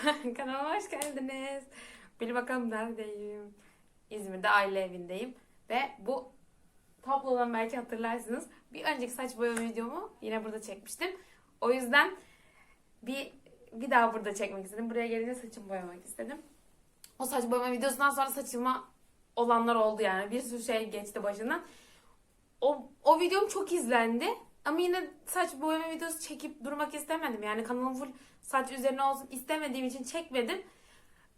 Kanalıma hoş geldiniz. Bil bakalım neredeyim. İzmir'de aile evindeyim. Ve bu tablodan belki hatırlarsınız. Bir önceki saç boyama videomu yine burada çekmiştim. O yüzden bir bir daha burada çekmek istedim. Buraya gelince saçımı boyamak istedim. O saç boyama videosundan sonra saçıma olanlar oldu yani. Bir sürü şey geçti başından. O, o videom çok izlendi. Ama yine saç boyama videosu çekip durmak istemedim. Yani kanalım full saç üzerine olsun istemediğim için çekmedim.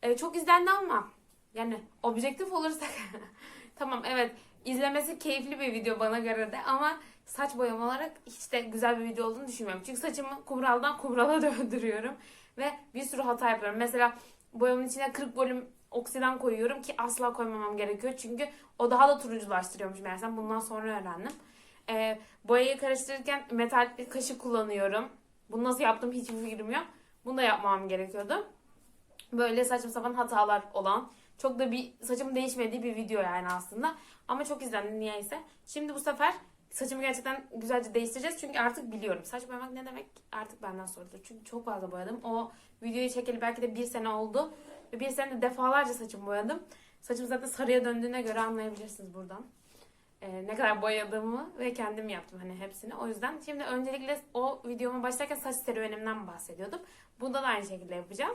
Ee, çok izlendi ama yani objektif olursak tamam evet izlemesi keyifli bir video bana göre de ama saç boyama olarak hiç de güzel bir video olduğunu düşünmüyorum. Çünkü saçımı kumraldan kumrala döndürüyorum ve bir sürü hata yapıyorum. Mesela boyamın içine 40 volüm oksidan koyuyorum ki asla koymamam gerekiyor. Çünkü o daha da turunculaştırıyormuş meğersem. Bundan sonra öğrendim. Ee, boyayı karıştırırken metal bir kaşık kullanıyorum. Bunu nasıl yaptım hiçbir fikrim yok. Bunu da yapmam gerekiyordu. Böyle saçma sapan hatalar olan, çok da bir saçımın değişmediği bir video yani aslında. Ama çok izlendi niyeyse. Şimdi bu sefer saçımı gerçekten güzelce değiştireceğiz. Çünkü artık biliyorum. Saç boyamak ne demek artık benden sorulur. Çünkü çok fazla boyadım. O videoyu çekeli belki de bir sene oldu. Ve bir sene defalarca saçımı boyadım. Saçım zaten sarıya döndüğüne göre anlayabilirsiniz buradan. Ee, ne kadar boyadığımı ve kendim yaptım hani hepsini. O yüzden şimdi öncelikle o videoma başlarken saç serüvenimden bahsediyordum. Bunda da aynı şekilde yapacağım.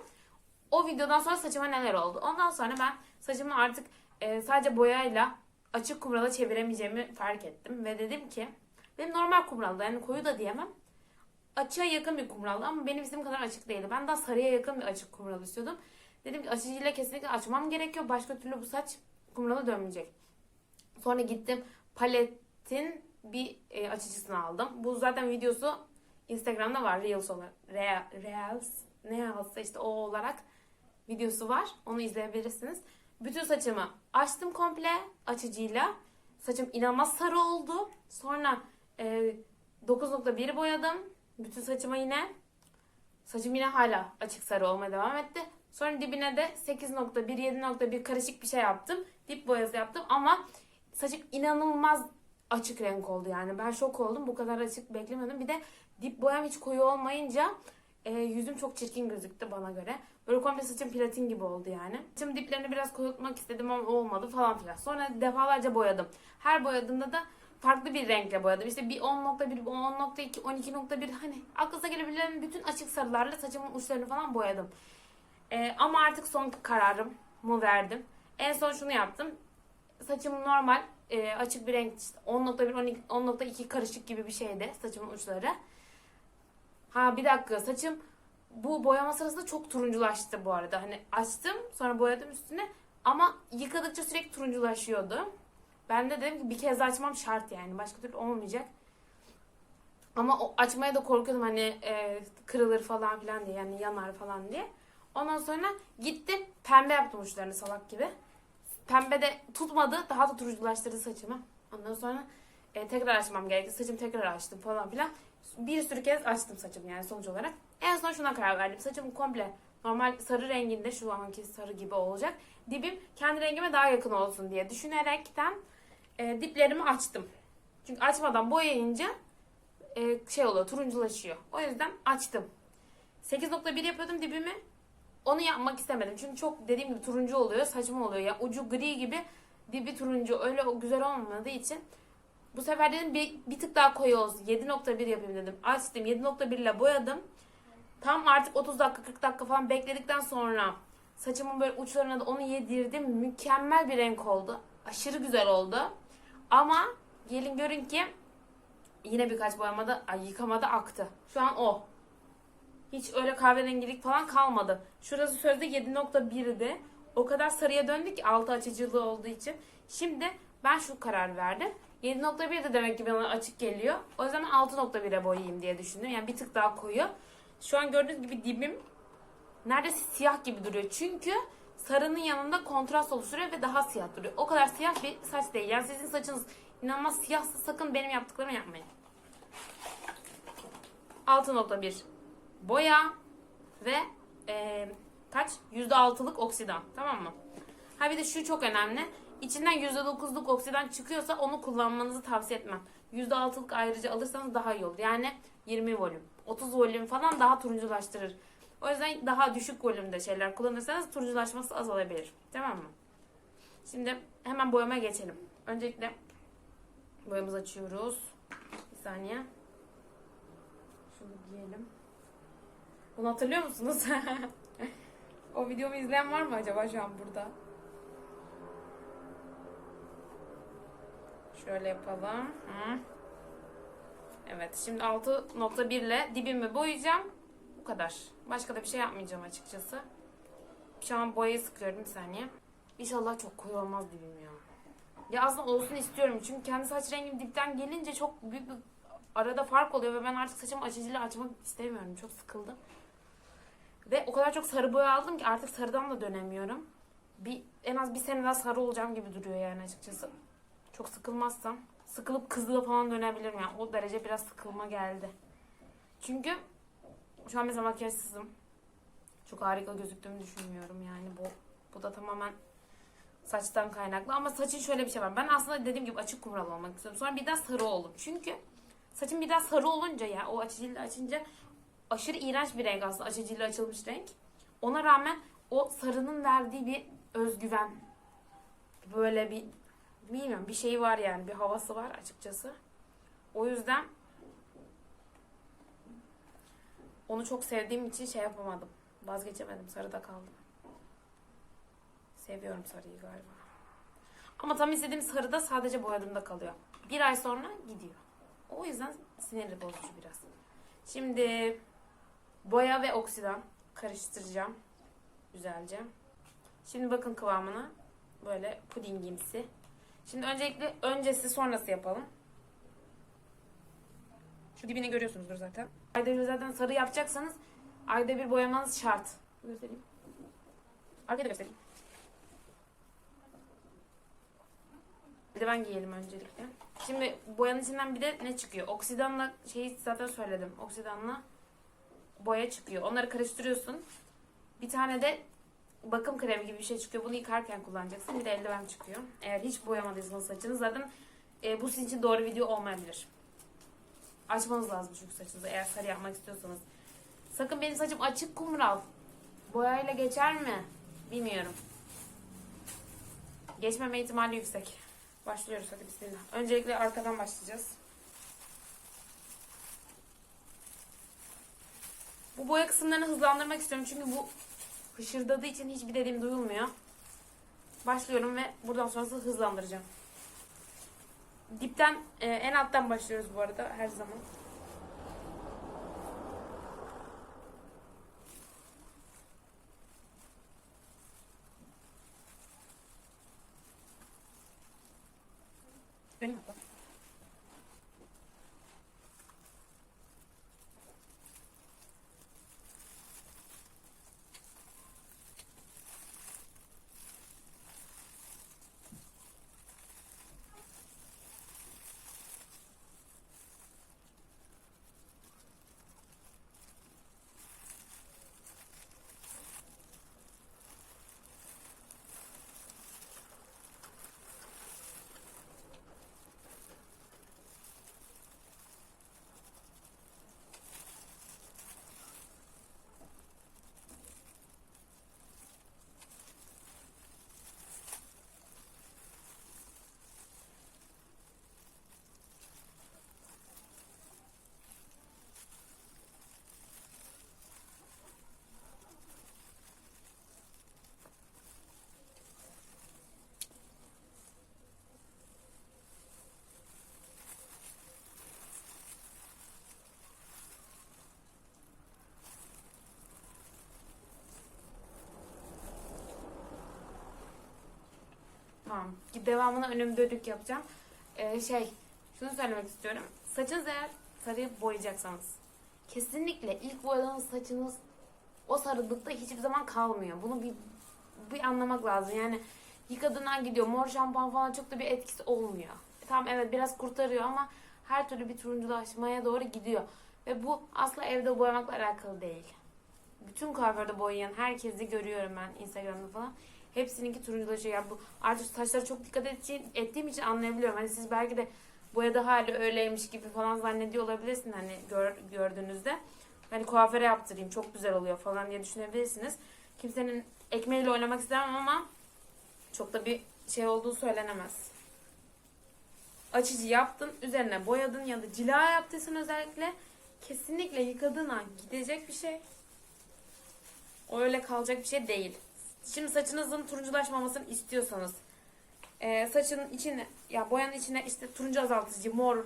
O videodan sonra saçıma neler oldu? Ondan sonra ben saçımı artık e, sadece boyayla açık kumrala çeviremeyeceğimi fark ettim. Ve dedim ki benim normal kumralda yani koyu da diyemem. Açığa yakın bir kumraldı ama benim istediğim kadar açık değildi. Ben daha sarıya yakın bir açık kumral istiyordum. Dedim ki açıcıyla kesinlikle açmam gerekiyor. Başka türlü bu saç kumrala dönmeyecek. Sonra gittim paletin bir e, açıcısını aldım. Bu zaten videosu Instagram'da var Reels olarak. Real, Reels ne yazsa işte o olarak videosu var. Onu izleyebilirsiniz. Bütün saçımı açtım komple açıcıyla. Saçım inanılmaz sarı oldu. Sonra e, 9.1 boyadım. Bütün saçıma yine. Saçım yine hala açık sarı olmaya devam etti. Sonra dibine de 8.1, 7.1 karışık bir şey yaptım. Dip boyası yaptım ama saçım inanılmaz açık renk oldu yani. Ben şok oldum. Bu kadar açık beklemiyordum. Bir de dip boyam hiç koyu olmayınca e, yüzüm çok çirkin gözüktü bana göre. Böyle komple saçım platin gibi oldu yani. Saçım diplerini biraz koyultmak istedim ama olmadı falan filan. Sonra defalarca boyadım. Her boyadığımda da farklı bir renkle boyadım. İşte bir 10.1, 10.2, 12.1 hani aklınıza gelebilen bütün açık sarılarla saçımın uçlarını falan boyadım. E, ama artık son kararımı verdim. En son şunu yaptım. Saçım normal e, açık bir renk işte 10.1, 12 10.2 karışık gibi bir şeydi saçımın uçları. Ha bir dakika saçım bu boyama sırasında çok turunculaştı bu arada. Hani açtım sonra boyadım üstüne ama yıkadıkça sürekli turunculaşıyordu. Ben de dedim ki bir kez açmam şart yani. Başka türlü olmayacak. Ama o açmaya da korkuyordum hani e, kırılır falan filan diye yani yanar falan diye. Ondan sonra gittim pembe yaptım uçlarını salak gibi. Pembe de tutmadı daha da turunculaştırdı saçımı. Ondan sonra e, tekrar açmam gerekti. Saçımı tekrar açtım falan filan. Bir sürü kez açtım saçımı yani sonuç olarak. En son şuna karar verdim. Saçım komple normal sarı renginde şu anki sarı gibi olacak. Dibim kendi rengime daha yakın olsun diye düşünerekten e, diplerimi açtım. Çünkü açmadan boyayınca e, şey oluyor turunculaşıyor. O yüzden açtım. 8.1 yapıyordum dibimi. Onu yapmak istemedim. Çünkü çok dediğim gibi turuncu oluyor. Saçma oluyor. Ya ucu gri gibi dibi turuncu. Öyle o güzel olmadığı için bu sefer dedim bir, bir tık daha koyu olsun. 7.1 yapayım dedim. Açtım 7.1 ile boyadım. Tam artık 30 dakika 40 dakika falan bekledikten sonra saçımın böyle uçlarına da onu yedirdim. Mükemmel bir renk oldu. Aşırı güzel oldu. Ama gelin görün ki yine birkaç boyamada, ay yıkamada aktı. Şu an o. Hiç öyle kahverengilik falan kalmadı. Şurası sözde 7.1'di. O kadar sarıya döndü ki altı açıcılığı olduğu için. Şimdi ben şu karar verdim. 7.1 de demek ki bana açık geliyor. O yüzden ben 6.1'e boyayayım diye düşündüm. Yani bir tık daha koyu. Şu an gördüğünüz gibi dibim neredeyse siyah gibi duruyor. Çünkü sarının yanında kontrast oluşturuyor ve daha siyah duruyor. O kadar siyah bir saç değil. Yani sizin saçınız inanılmaz siyahsa sakın benim yaptıklarımı yapmayın. 6.1 boya ve e, kaç? %6'lık oksidan. Tamam mı? Ha bir de şu çok önemli. İçinden %9'luk oksidan çıkıyorsa onu kullanmanızı tavsiye etmem. %6'lık ayrıca alırsanız daha iyi olur. Yani 20 volüm, 30 volüm falan daha turunculaştırır. O yüzden daha düşük volümde şeyler kullanırsanız turunculaşması azalabilir. Tamam mı? Şimdi hemen boyamaya geçelim. Öncelikle boyamızı açıyoruz. Bir saniye. Şunu giyelim. Bunu hatırlıyor musunuz? o videomu izleyen var mı acaba şu an burada? Şöyle yapalım. Hı. Evet şimdi 6.1 ile dibimi boyayacağım. Bu kadar. Başka da bir şey yapmayacağım açıkçası. Şu an boyayı sıkıyorum bir saniye. İnşallah çok koyu olmaz dibim ya. Ya aslında olsun istiyorum çünkü kendi saç rengim dipten gelince çok büyük bir arada fark oluyor ve ben artık saçımı açıcıyla açmak istemiyorum. Çok sıkıldım. Ve o kadar çok sarı boya aldım ki artık sarıdan da dönemiyorum. Bir en az bir sene daha sarı olacağım gibi duruyor yani açıkçası. Çok sıkılmazsam sıkılıp kızıla falan dönebilirim yani. O derece biraz sıkılma geldi. Çünkü şu an mesela makyajsızım. Çok harika gözüktüğümü düşünmüyorum yani bu bu da tamamen saçtan kaynaklı ama saçın şöyle bir şey var. Ben aslında dediğim gibi açık kumral olmak istiyorum. Sonra birden sarı oldum. Çünkü saçım birden sarı olunca ya o açıcıyla açınca aşırı iğrenç bir renk aslında açıcıyla açılmış renk. Ona rağmen o sarının verdiği bir özgüven böyle bir bilmiyorum bir şey var yani bir havası var açıkçası. O yüzden onu çok sevdiğim için şey yapamadım. Vazgeçemedim. Sarıda kaldım. Seviyorum sarıyı galiba. Ama tam istediğim sarıda sadece boyadığımda kalıyor. Bir ay sonra gidiyor. O yüzden sinirli bozucu biraz. Şimdi boya ve oksidan karıştıracağım. Güzelce. Şimdi bakın kıvamına. Böyle pudingimsi. Şimdi öncelikle öncesi sonrası yapalım. Şu dibini görüyorsunuzdur zaten. Ayda bir zaten sarı yapacaksanız ayda bir boyamanız şart. Göstereyim. Arkada da göstereyim. Ben giyelim öncelikle. Şimdi boyanın içinden bir de ne çıkıyor? Oksidanla şeyi zaten söyledim. Oksidanla boya çıkıyor. Onları karıştırıyorsun. Bir tane de bakım kremi gibi bir şey çıkıyor. Bunu yıkarken kullanacaksın. Bir de eldiven çıkıyor. Eğer hiç boyamadıysanız saçınız zaten e, bu sizin için doğru video olmayabilir. Açmanız lazım çünkü saçınızı eğer sarı yapmak istiyorsanız. Sakın benim saçım açık kumral. Boyayla geçer mi? Bilmiyorum. Geçmeme ihtimali yüksek. Başlıyoruz hadi bismillah. Öncelikle arkadan başlayacağız. Bu boya kısımlarını hızlandırmak istiyorum çünkü bu hışırdadığı için hiçbir dediğim duyulmuyor. Başlıyorum ve buradan sonrası hızlandıracağım. Dipten e, en alttan başlıyoruz bu arada her zaman. Benim hatta. Tamam. Devamını önüm dönük yapacağım. Ee, şey, şunu söylemek istiyorum. Saçınız eğer sarıyı boyayacaksanız kesinlikle ilk boyadığınız saçınız o sarılıkta hiçbir zaman kalmıyor. Bunu bir, bir anlamak lazım. Yani yıkadığından gidiyor. Mor şampuan falan çok da bir etkisi olmuyor. Tamam evet biraz kurtarıyor ama her türlü bir turunculaşmaya doğru gidiyor. Ve bu asla evde boyamakla alakalı değil. Bütün kuaförde boyayan herkesi görüyorum ben Instagram'da falan. Hepsininki turunculaşıyor. Yani bu artık saçlara çok dikkat ettiğim, ettiğim için anlayabiliyorum. Hani siz belki de boyada hali öyleymiş gibi falan zannediyor olabilirsin hani gör, gördüğünüzde. hani kuaföre yaptırayım çok güzel oluyor falan diye düşünebilirsiniz. Kimsenin ekmeğiyle oynamak istemem ama çok da bir şey olduğu söylenemez. Açıcı yaptın, üzerine boyadın ya da cila yaptıysan özellikle kesinlikle yıkadığın an gidecek bir şey. O öyle kalacak bir şey değil. Şimdi saçınızın turunculaşmamasını istiyorsanız e, saçın içine ya boyanın içine işte turuncu azaltıcı mor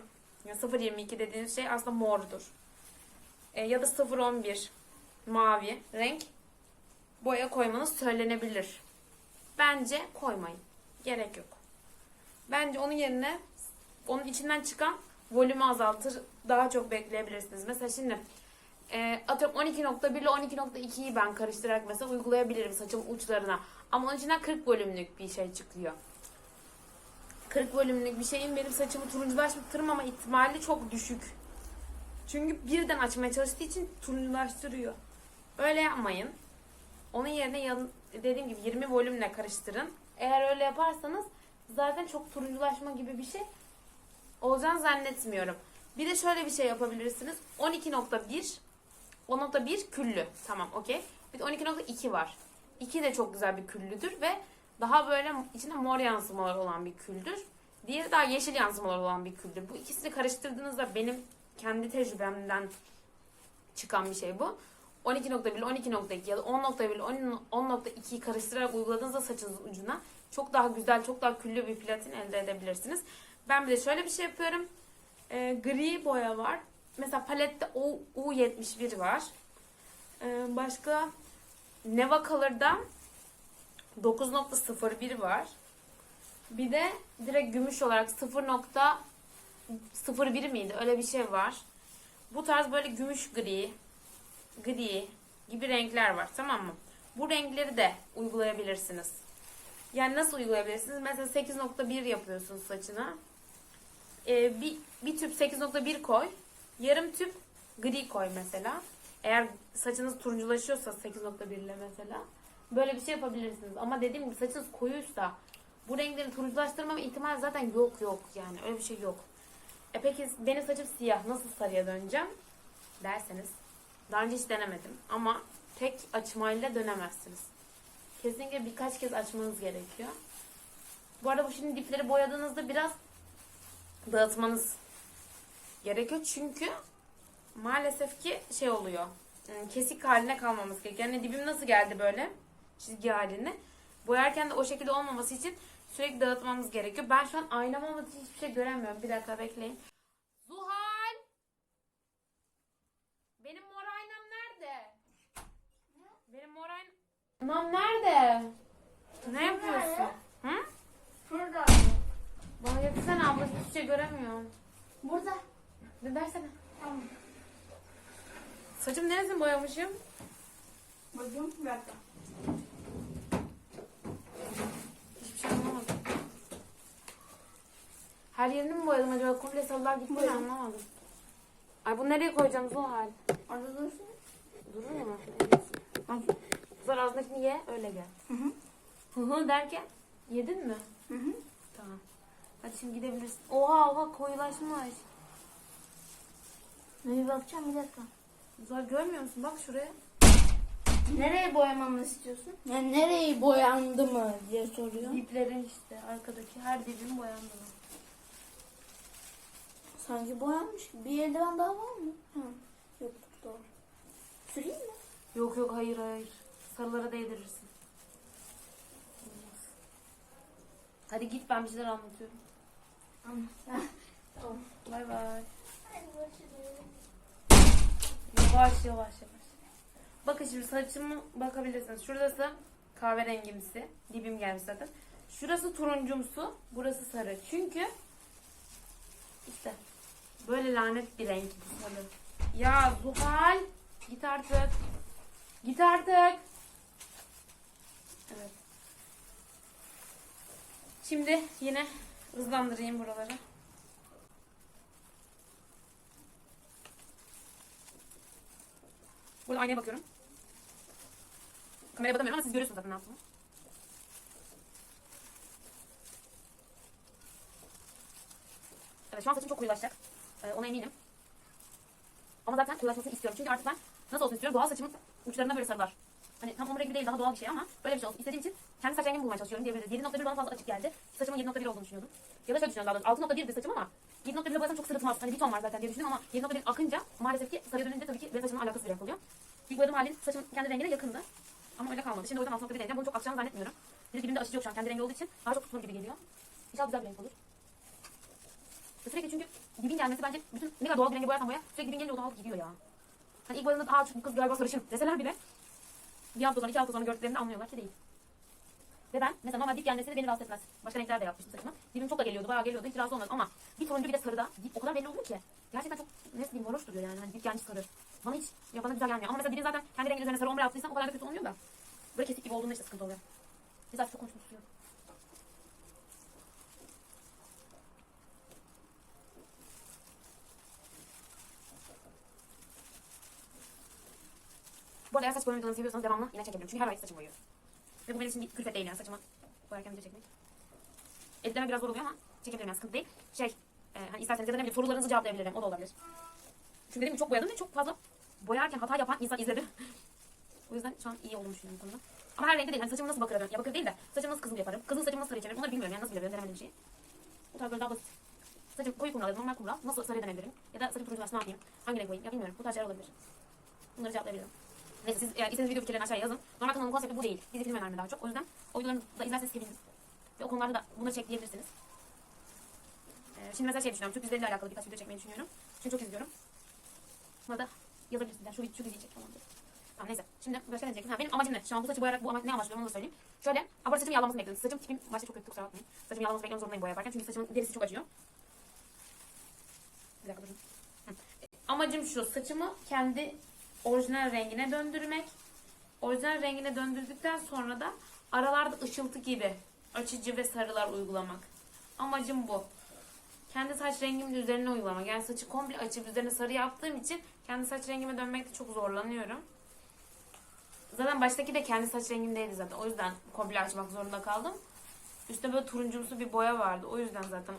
ya 0.22 dediğiniz şey aslında mordur. E, ya da 0.11 mavi renk boya koymanız söylenebilir. Bence koymayın. Gerek yok. Bence onun yerine onun içinden çıkan volümü azaltır. Daha çok bekleyebilirsiniz. Mesela şimdi e, atıyorum 12.1 ile 12.2'yi ben karıştırarak mesela uygulayabilirim saçımın uçlarına. Ama onun içinden 40 volümlük bir şey çıkıyor. 40 volümlük bir şeyin benim saçımı turunculaştırmama ihtimali çok düşük. Çünkü birden açmaya çalıştığı için turunculaştırıyor. Öyle yapmayın. Onun yerine dediğim gibi 20 volümle karıştırın. Eğer öyle yaparsanız zaten çok turunculaşma gibi bir şey olacağını zannetmiyorum. Bir de şöyle bir şey yapabilirsiniz. 12.1 10.1 küllü. Tamam okey. Bir de 12.2 var. 2 de çok güzel bir küllüdür ve daha böyle içinde mor yansımalar olan bir küldür. Diğeri daha yeşil yansımalar olan bir küldür. Bu ikisini karıştırdığınızda benim kendi tecrübemden çıkan bir şey bu. 12.1 ile 12.2 ya da 10.1 ile 10.2'yi karıştırarak uyguladığınızda saçınızın ucuna çok daha güzel, çok daha küllü bir platin elde edebilirsiniz. Ben bir de şöyle bir şey yapıyorum. Ee, gri boya var. Mesela palette U, U71 var. Ee, başka Neva Color'da 9.01 var. Bir de direkt gümüş olarak 0.01 miydi? Öyle bir şey var. Bu tarz böyle gümüş gri, gri gibi renkler var tamam mı? Bu renkleri de uygulayabilirsiniz. Yani nasıl uygulayabilirsiniz? Mesela 8.1 yapıyorsunuz saçına. Ee, bir, bir tüp 8.1 koy. Yarım tüp gri koy mesela. Eğer saçınız turunculaşıyorsa 8.1 ile mesela. Böyle bir şey yapabilirsiniz. Ama dediğim gibi saçınız koyuysa bu renkleri turunculaştırmama ihtimali zaten yok yok yani. Öyle bir şey yok. E peki benim saçım siyah. Nasıl sarıya döneceğim? Derseniz. Daha önce hiç denemedim. Ama tek açmayla dönemezsiniz. Kesinlikle birkaç kez açmanız gerekiyor. Bu arada bu şimdi dipleri boyadığınızda biraz dağıtmanız gerekiyor. Çünkü maalesef ki şey oluyor. ım, Kesik haline kalmaması gerekiyor. Yani dibim nasıl geldi böyle? Çizgi haline. Boyarken de o şekilde olmaması için sürekli dağıtmamız gerekiyor. Ben şu an aynam olmadığı için hiçbir şey göremiyorum. Bir dakika bekleyin. Zuhal! Benim mor aynam nerede? Benim mor aynam nerede? Ne yapıyorsun? Hı? Şurada. Bana getirsene abla hiçbir şey göremiyorum. Burada. Ne dersene? Tamam. Saçım neresini boyamışım? Bakayım bir dakika. Hiçbir şey anlamadım. Her yerini mi boyadım acaba? Komple sallar gitti Bu ne? anlamadım. Ay bunu nereye koyacağım Zuhal? Orada dursun. Durur mu? Hadi. Sonra ağzındakini ye öyle gel. Hı hı. Hı hı derken yedin mi? Hı hı. Tamam. Hadi şimdi gidebilirsin. Oha oha koyulaşmış. Bir bakacağım bir dakika. Zuhal görmüyor musun? Bak şuraya. Nereye boyamamı istiyorsun? Yani nereyi boyandı mı diye soruyor. Diplerin işte arkadaki her dibin boyandı mı? Sanki boyanmış gibi. Bir eldiven daha var mı? Hı. Yok doğru. Süreyim mi? Yok yok hayır hayır. Sarılara değdirirsin. Hadi git ben bir şeyler anlatıyorum. Tamam. tamam. Bay bay. Yavaş yavaş yavaş. Bakın şimdi saçımı bakabilirsiniz. Şurası kahverengimsi. Dibim gelmiş zaten. Şurası turuncumsu. Burası sarı. Çünkü işte böyle lanet bir renk bu sarı. Ya Zuhal git artık. Git artık. Evet. Şimdi yine hızlandırayım buraları. Burada aynaya bakıyorum. Kameraya bakamıyorum ama siz görüyorsunuz zaten ne yaptığımı. Evet şu an saçım çok koyulaşacak. Ee, ona eminim. Ama zaten koyulaşmasını istiyorum. Çünkü artık ben Nasıl olsun istiyorum? Doğal saçımın uçlarında böyle sarılar. Hani tam omur rengi değil daha doğal bir şey ama böyle bir şey olsun. İstediğim için kendi saç rengimi bulmaya çalışıyorum diyebiliriz. 7.1 bana fazla açık geldi. Saçımın 7.1 olduğunu düşünüyordum. Ya da şöyle düşünüyorum daha doğrusu 6.1 bir saçım ama 7.1 boyasam çok sırıtmaz. Hani bir ton var zaten diye düşündüm ama 7.1 akınca maalesef ki sarıya dönünce tabii ki benim saçımın alakası bir renk oluyor. İlk boyadığım halin saçım kendi rengine yakındı. Ama öyle kalmadı. Şimdi o yüzden 6.1 deneyeceğim. Bunu çok akacağını zannetmiyorum. Bir de dibinde aşıcı yok şu an. Kendi rengi olduğu için daha çok tutulur gibi geliyor. İnşallah güzel bir renk olur. Sürekli çünkü dibin gelmesi bence bütün ne kadar doğal bir rengi boyarsan boya sürekli dibin gelince o doğal gidiyor ya. Hani ilk boyadığında aa bu kız galiba sarışın deseler bile bir hafta sonra iki hafta sonra gördüklerinde anlıyorlar ki değil. Ve ben mesela normal dip gelmesi de beni rahatsız etmez. Başka renkler de yapmıştım saçıma. Dibim çok da geliyordu, bayağı geliyordu. Hiç rahatsız olmadım ama bir turuncu bir de sarıda dip o kadar belli oluyor ki. Gerçekten çok nasıl diyeyim varoş duruyor yani. Hani dip gelmiş sarı. Bana hiç ya bana güzel gelmiyor. Ama mesela dibin zaten kendi rengin üzerine sarı ombre yaptıysan o kadar da kötü olmuyor da. Böyle kesik gibi olduğunda işte sıkıntı oluyor. Biz artık çok konuşmak istiyorum. Bu arada eğer saç boyama videolarını seviyorsanız devamlı yine çekebilirim. Çünkü her ay saçım boyuyorum. Ve bu benim için bir külfet değil yani saçımı boyarken video çekmek. Editleme biraz zor oluyor ama çekebilirim yani sıkıntı değil. Şey, e, hani isterseniz ya da ne bileyim sorularınızı cevaplayabilirim. O da olabilir. Çünkü dedim çok boyadım ve çok fazla boyarken hata yapan insan izledim. o yüzden şu an iyi olduğunu düşünüyorum konuda. Ama her renkte değil. Hani saçımı nasıl bakır Ya bakır değil de saçımı nasıl kızıl yaparım. Kızıl saçımı nasıl sarı çeviririm. Onları bilmiyorum yani nasıl bilebilirim denemedim şeyi. Bu tarz böyle daha basit. Saçım koyu kumral ya da normal kumral. Nasıl sarıya dönebilirim? Ya da saçım turuncu ne yapayım? Hangi renk koyayım? Ya bilmiyorum. Bu tarz şeyler olabilir. Bunları cevaplayabilirim. Neyse siz eğer istediğiniz video fikirlerini aşağıya yazın. Normal kanalın konsepti bu değil. Dizi film önerme daha çok. O yüzden o videolarını da izlerseniz sevinirim. Ve o konularda da bunları çekleyebilirsiniz. Ee, şimdi mesela şey düşünüyorum. Türk dizileriyle alakalı birkaç video çekmeyi düşünüyorum. Çünkü çok izliyorum. Buna da yazabilirsiniz. Yani şu, şu diziyi çek falan. Tamam neyse. Şimdi başka ne diyecektim? Ha, benim amacım ne? Şu an bu saçı boyayarak bu amaç ne amaçlıyorum onu da söyleyeyim. Şöyle. Abart saçımın yağlamasını bekliyorum. Saçım tipim başta çok kötü kusura bakmayın. Saçımı yağlamasını bekliyorum zorundayım boya yaparken. Çünkü saçımın derisi çok acıyor. Bir dakika durun. Amacım şu saçımı kendi orijinal rengine döndürmek. Orijinal rengine döndürdükten sonra da aralarda ışıltı gibi açıcı ve sarılar uygulamak. Amacım bu. Kendi saç rengimin üzerine uygulamak. Yani saçı komple açıp üzerine sarı yaptığım için kendi saç rengime dönmekte çok zorlanıyorum. Zaten baştaki de kendi saç rengimdeydi zaten. O yüzden komple açmak zorunda kaldım. Üstte böyle turuncumsu bir boya vardı. O yüzden zaten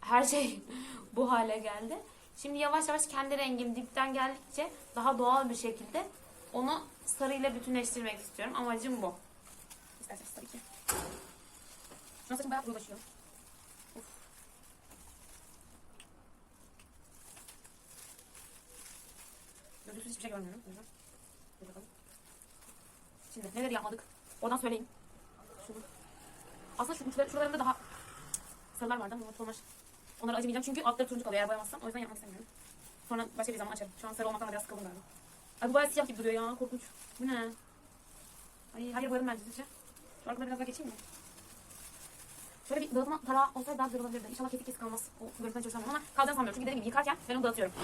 her şey bu hale geldi. Şimdi yavaş yavaş kendi rengim dipten geldikçe daha doğal bir şekilde onu sarıyla bütünleştirmek istiyorum. Amacım bu. İsterseniz tabii ki. Şu an saçım bayağı koyulaşıyor. Of. Gözlüksüz hiçbir şey görmüyorum. Dur. Şimdi neleri yapmadık? Oradan söyleyeyim. Şunu. Aslında şu uçları, şuralarında daha sarılar vardı ama olmaz. Onları acımayacağım çünkü altları turuncu kalıyor eğer boyamazsam. O yüzden yapmak istemiyorum. Sonra başka bir zaman açarım. Şu an sarı olmaktan da biraz sıkıldım galiba. Ay bu bayağı siyah gibi duruyor ya. Korkunç. Bu ne? Ay hayır boyadım bence sizce. Şu arkadan biraz daha geçeyim mi? Şöyle bir dağıtma tarağı olsaydı daha güzel olabilirdi. İnşallah kesik kesik kalmaz. O görüntüden hiç hoşlanmıyorum ama kalacağını sanmıyorum. Çünkü dediğim gibi yıkarken ben onu dağıtıyorum.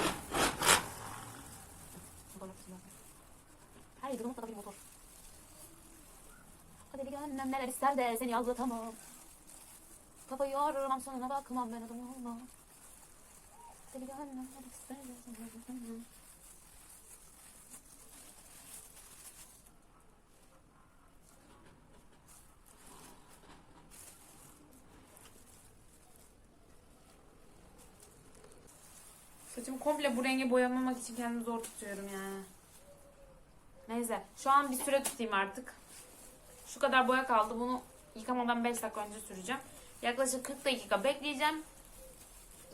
Her yedi mutlaka bir motor. Hadi bir gönlüm neler ister de seni aldatamam. Kafayı yormam sonuna bakmam ben adam olmam. Hadi bir gönlüm neler ister de seni aldatamam. Saçımı komple bu renge boyamamak için kendimi zor tutuyorum yani. Neyse. Şu an bir süre tutayım artık. Şu kadar boya kaldı. Bunu yıkamadan 5 dakika önce süreceğim. Yaklaşık 40 dakika bekleyeceğim.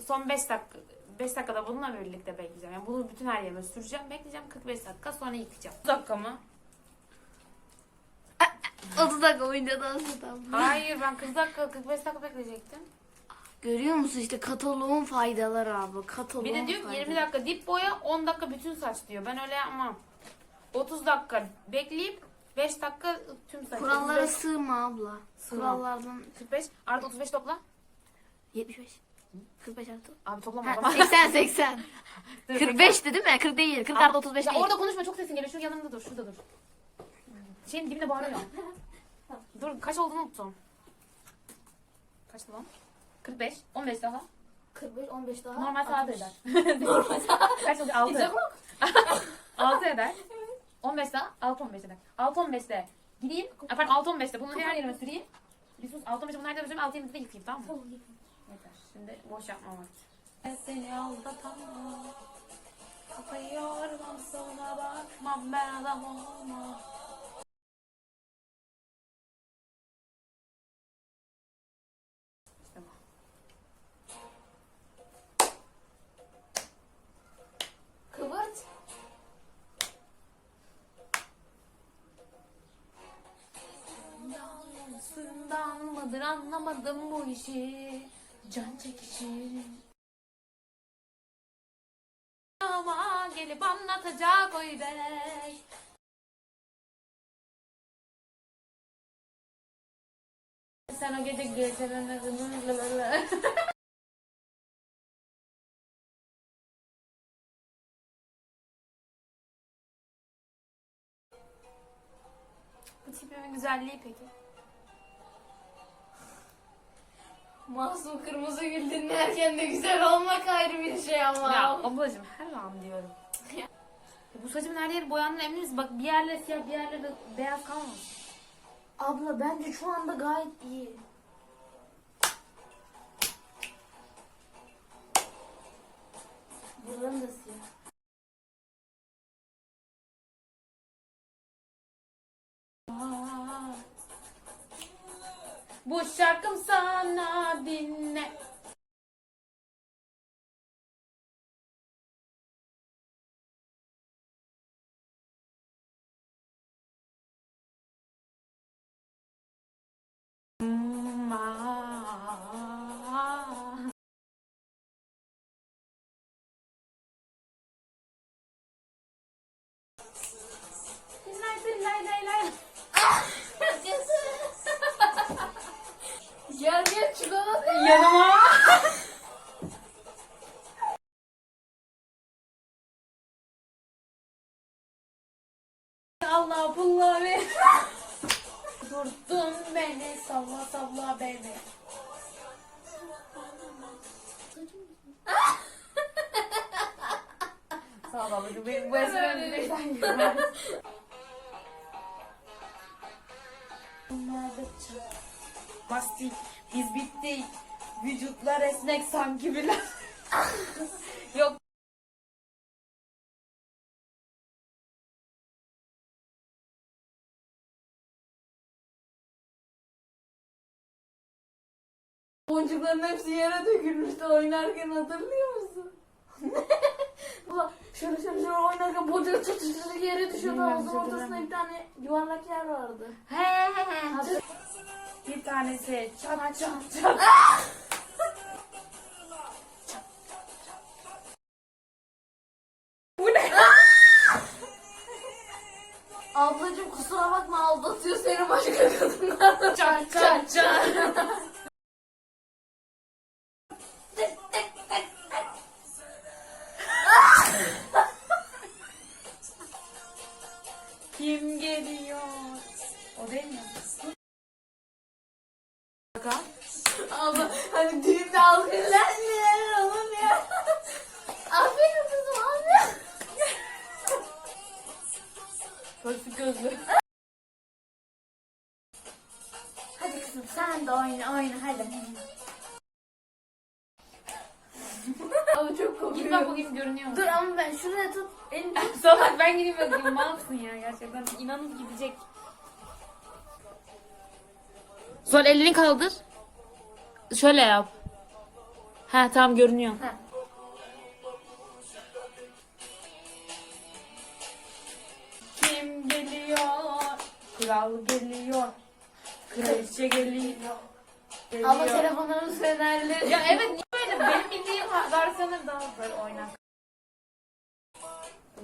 Son 5 dakika 5 dakikada bununla birlikte bekleyeceğim. Yani bunu bütün her yerime süreceğim. Bekleyeceğim 45 dakika sonra yıkayacağım. 30 dakika mı? 30 dakika videodan sonra. Hayır ben 40 dakika 45 dakika bekleyecektim. Görüyor musun işte kataloğun faydaları abi. Kataloğun Bir de diyor ki 20 faydaları. dakika dip boya 10 dakika bütün saç diyor. Ben öyle yapmam. 30 dakika bekleyip 5 dakika tüm saç. Kurallara 35, sığma abla. Sığmam. Kurallardan 45 artı 35 topla. 75. 45 artı. Abi toplama Ha, zaman. 80 80. Dur, 45 de değil mi? 40 değil. 40 artı 35 Ya değil. orada konuşma çok sesin geliyor. Şu yanımda dur. Şurada dur. Şeyin dibinde bağırıyor. dur kaç olduğunu unuttum. Kaçtı lan? 45. 15 daha. 45 15 daha. Normal saat 60. eder. Kaç oldu? 6. 6 eder. 15 daha 6 15 eder. 6 15'te gideyim. Efendim 6 15'te bunu her yerime süreyim. Bir sus 6 15'te bunu her yerime süreyim. 6 20'de yıkayayım tamam mı? Yeter. Şimdi boş yapma vakti. Ben seni aldatamam. Kafayı yormam sana bakmam ben adam olmam. Mıdır anlamadım bu işi Can çekici Ama gelip anlatacak o bey Sen o gece gecelerine Bu tipimin güzelliği peki? Masum kırmızı gül dinlerken de güzel olmak ayrı bir şey ama. Ya ablacığım her an diyorum. Ya bu saçımın her yeri boyandı emin misin? Bak bir yerleri siyah bir yerleri beyaz kalmamış. Abla bence şu anda gayet iyi. Buraların da siyah. Aa. Bu şarkım sana dinle. Esnek sanki bile. Yok. Boncukların hepsi yere dökülmüştü oynarken hatırlıyor musun? Ulan şöyle şöyle şöyle oynarken boncuk çıt çıt çıt yere düşüyordu. Havuzun ortasında bir tane yuvarlak yer vardı. He he he. Bir tanesi çat çat çat. aldatıyor seni başka kadınlarla. Çat çat çat. Kim geliyor? O değil mi? Bakalım. Abla hani düğünde alkışlar mı? Oğlum ya. Aferin kızım aferin. Gözlü gözlü. Oyna oyna hadi. Ama çok kokuyor. Git bak bakayım görünüyor mu? Dur ama ben şuraya tut. Elini tut. Salak ben gideyim bakayım. Mal mısın ya gerçekten? İnanıp gidecek. Sol elini kaldır. Şöyle yap. Ha tamam görünüyor. Ha. Kim geliyor? Kral geliyor. Kraliçe geliyor. Geliyor. Ama telefonların fenerleri. Ya evet niye böyle? Benim bildiğim versiyonu daha böyle oynak.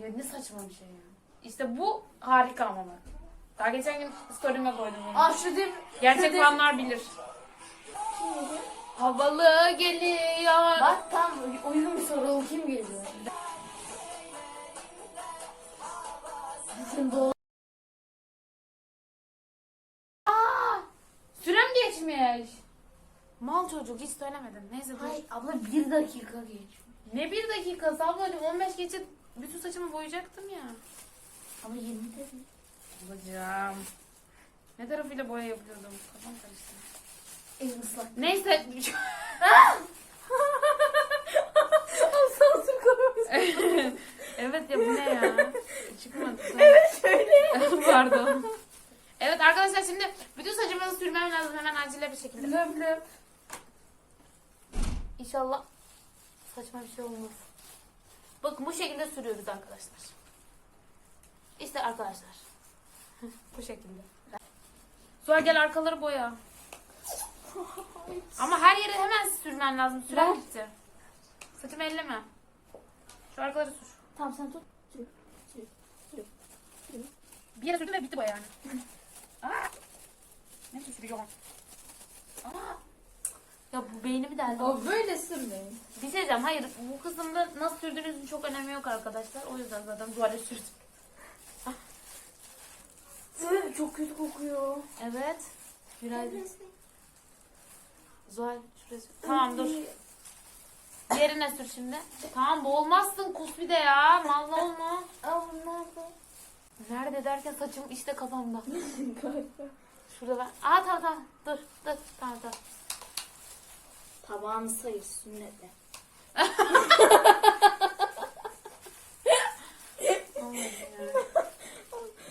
Ya ne saçma bir şey ya. İşte bu harika ama bak. Daha geçen gün story'ime koydum bunu. Aa şu değil. Gerçek fanlar bilir. Havalı geliyor. Bak tam uygun bir soru kim geliyor? Bizim doğru. Mal çocuk hiç söylemedim. Neyse dur. Hayır abla bir dakika geç. Ne bir dakikası ablacığım 15 geçe bütün saçımı boyayacaktım ya. Ama 20 dedim. Ablacığım. Ne tarafıyla boya yapıyordum? Kafam karıştı. Elim ıslak. Neyse. Sansür koymuş. Evet ya bu ne ya? Çıkmadı. Evet Şöyle. Pardon. Evet arkadaşlar şimdi bütün saçımızı sürmem lazım hemen acele bir şekilde. Löp löp. İnşallah saçma bir şey olmaz. Bakın bu şekilde sürüyoruz arkadaşlar. İşte arkadaşlar. bu şekilde. Sonra gel arkaları boya. Ama her yere hemen sürmen lazım. Süren Ver. gitti. Saçımı elleme. Şu arkaları sür. Tamam sen tut. Bir yere sürdüm ve bitti boya yani. Aa! Ne biçim sürüyorum? Aa! Ya bu beynimi deldi. O böyle sürmeyin. Bir şey diyeceğim. Hayır bu kısımda nasıl sürdüğünüzün çok önemi yok arkadaşlar. O yüzden zaten böyle sürdüm. Evet, çok kötü kokuyor. Evet. Günaydın. Zuhal şuraya sür. Tamam dur. Diğerine sür şimdi. Tamam boğulmazsın kus bir de ya. Mallı olma. Aa nerede? Nerede derken saçım işte kafamda. Şurada ben. Aa tamam tamam. Dur dur. Tamam tamam. Tabağını sayır sünnete.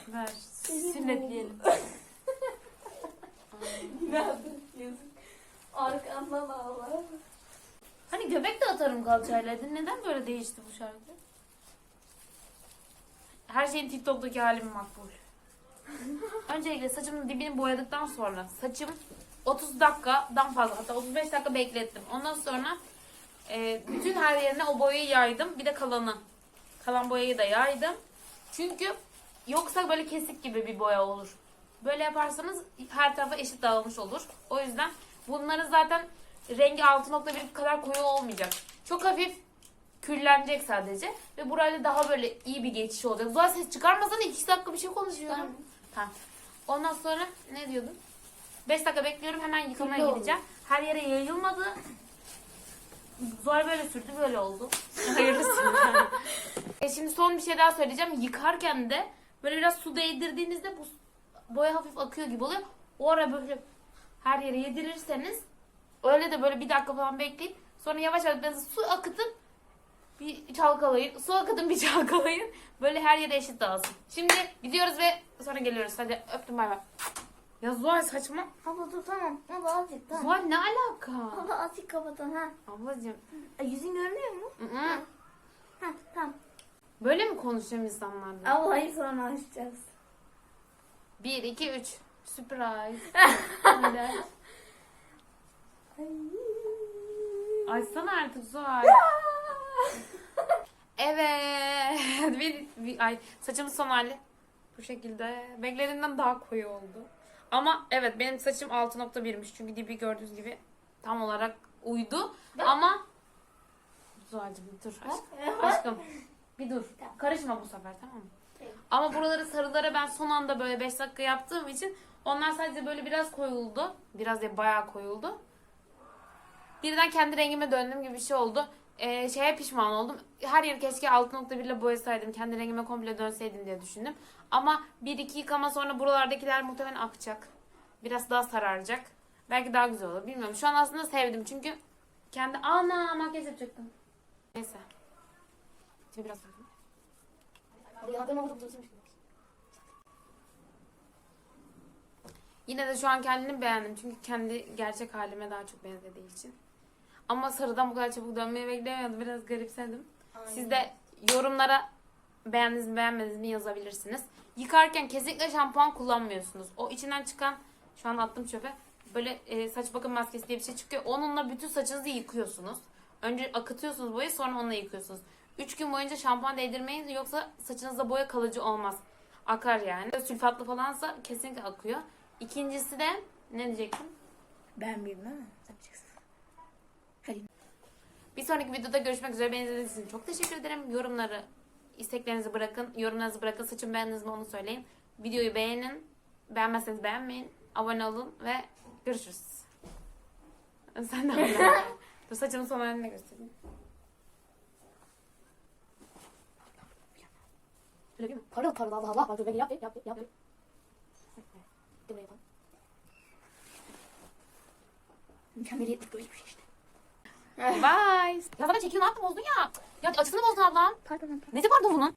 Ver. Sünnetleyelim. Nerede? Yazık. Arkandan ağlar. Hani göbek de atarım kalçayla. Neden böyle değişti bu şarkı? Her şeyin TikTok'taki halim makbul. Öncelikle saçımın dibini boyadıktan sonra saçım 30 dakikadan fazla hatta 35 dakika beklettim. Ondan sonra e, bütün her yerine o boyayı yaydım. Bir de kalanı. Kalan boyayı da yaydım. Çünkü yoksa böyle kesik gibi bir boya olur. Böyle yaparsanız her tarafa eşit dağılmış olur. O yüzden bunları zaten rengi 6.1 kadar koyu olmayacak. Çok hafif küllenecek sadece. Ve burayla daha böyle iyi bir geçiş olacak. Zaten ses çıkarmasana 2 dakika bir şey konuşuyorum. Tamam. Tamam. Ondan sonra ne diyordum? 5 dakika bekliyorum hemen yıkamaya oldu. gideceğim. Her yere yayılmadı. Zuhal böyle sürdü böyle oldu. Hayırlısı. e şimdi son bir şey daha söyleyeceğim. Yıkarken de böyle biraz su değdirdiğinizde bu boya hafif akıyor gibi oluyor. O ara böyle her yere yedirirseniz öyle de böyle bir dakika falan bekleyip sonra yavaş yavaş biraz su akıtıp bir çalkalayın. Su akıtın bir çalkalayın. Böyle her yere eşit dağılsın. Şimdi gidiyoruz ve sonra geliyoruz. Hadi öptüm bay bay. Ya Zuhal saçma. Abla dur tamam. Abla azıcık tamam. Zuhal ne alaka? Abla azıcık kapatın ha. Ablacığım. E, yüzün görünüyor mu? ı-ı. Ha tamam. Böyle mi konuşuyorum insanlarla? Abla hayır sonra açacağız. 1, 2, 3. Surprise. Açsana artık Zuhal. Evet. Bir, bir, ay saçımın son hali. Bu şekilde. Beklediğimden daha koyu oldu. Ama evet benim saçım 6.1'miş. Çünkü dibi gördüğünüz gibi tam olarak uydu. Ama Zuhal'cığım bir dur aşkım. Aşkım bir dur. Karışma bu sefer tamam mı? Ama buraları sarılara ben son anda böyle 5 dakika yaptığım için onlar sadece böyle biraz koyuldu. Biraz değil bayağı koyuldu. Birden kendi rengime döndüm gibi bir şey oldu. Ee, şeye pişman oldum. Her yeri keşke 6.1 ile boyasaydım. Kendi rengime komple dönseydim diye düşündüm. Ama 1-2 yıkama sonra buralardakiler muhtemelen akacak. Biraz daha sararacak. Belki daha güzel olur. Bilmiyorum. Şu an aslında sevdim. Çünkü kendi... Ana makyaj yapacaktım. Neyse. Şimdi biraz dursun. Yine de şu an kendini beğendim. Çünkü kendi gerçek halime daha çok benzediği için. Ama sarıdan bu kadar çabuk dönmeyi beklemiyordum. Biraz garipsedim. Siz de yorumlara beğendiniz mi beğenmediniz mi yazabilirsiniz. Yıkarken kesinlikle şampuan kullanmıyorsunuz. O içinden çıkan şu an attım çöpe. Böyle e, saç bakım maskesi diye bir şey çıkıyor. Onunla bütün saçınızı yıkıyorsunuz. Önce akıtıyorsunuz boyayı sonra onunla yıkıyorsunuz. 3 gün boyunca şampuan değdirmeyin yoksa saçınızda boya kalıcı olmaz. Akar yani. Sülfatlı falansa kesinlikle akıyor. İkincisi de ne diyecektim? Ben bilmem sen çıksın. Bir sonraki videoda görüşmek üzere. Beni izlediğiniz için çok teşekkür ederim. Yorumları, isteklerinizi bırakın. Yorumlarınızı bırakın. Saçımı beğendiniz mi onu söyleyin. Videoyu beğenin. Beğenmezseniz beğenmeyin. Abone olun ve görüşürüz. Sen de abone. Dur saçımın son halini göstereyim. Öyle değil mi? Parıl parıl Allah Allah. Bak dur yap yap yap yap. Dur yapalım. Mükemmeliyetlik böyle bir şey işte. Bye. Ya zaten çekiyor ne yaptın bozdun ya. Ya açısını bozdun ablam. Pardon. Nesi pardon bunun?